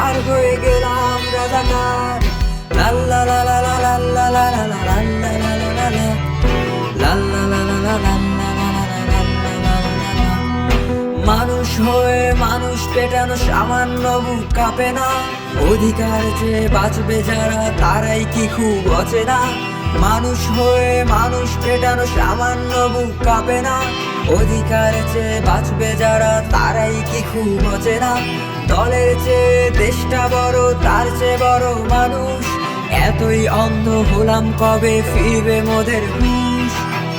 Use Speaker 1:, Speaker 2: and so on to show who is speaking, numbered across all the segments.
Speaker 1: আমি হয়ে গেলাম রাজাকার লাল্লা লা লা লা লা লা লা। মানুষ হয়ে মানুষ পেটানো সামান্য বুক কাঁপে না অধিকার যে বাঁচবে যারা তারাই কি খুব অচেনা মানুষ হয়ে মানুষ পেটানো সামান্য বুক কাঁপে না অধিকার চেয়ে বাঁচবে যারা, তারাই কি খুব অচেনা? দলের চেয়ে দেশটা বড়, তার চেয়ে বড় মানুষ। এতই অন্ধ হলাম কবে ফিরবে মোদের হুশ?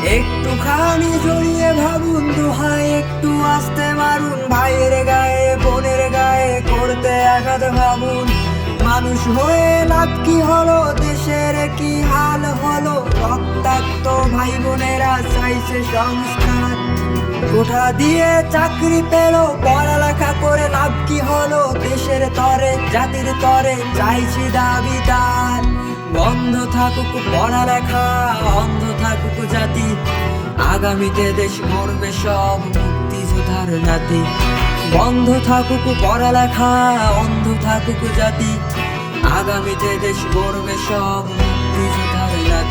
Speaker 1: একটুখানি জড়িয়ে ভাবুন দোহাই একটু আসতে মারুন। ভাইয়ের গায়ে, বোনের গায়ে করতে আঘাত ভাবুন। মানুষ হয়ে লাভ কি হলো রক্তাক্ত ভাই বোনেরা চাইছে সংস্কার। কোঠা দিয়ে চাকরি পেল, পড়ালেখা করে লাভ কি হলো? দেশের তরে, জাতির তরে চাইছি দাবিদার। বন্ধ থাকুক পড়ালেখা, অন্ধ থাকুক জাতি। আগামীতে দেশ গড়বে সব মুক্তিযোদ্ধার নাতি। বন্ধ থাকুক পড়ালেখা, অন্ধ থাকুক জাতি। আগামীতে দেশ গড়বে সব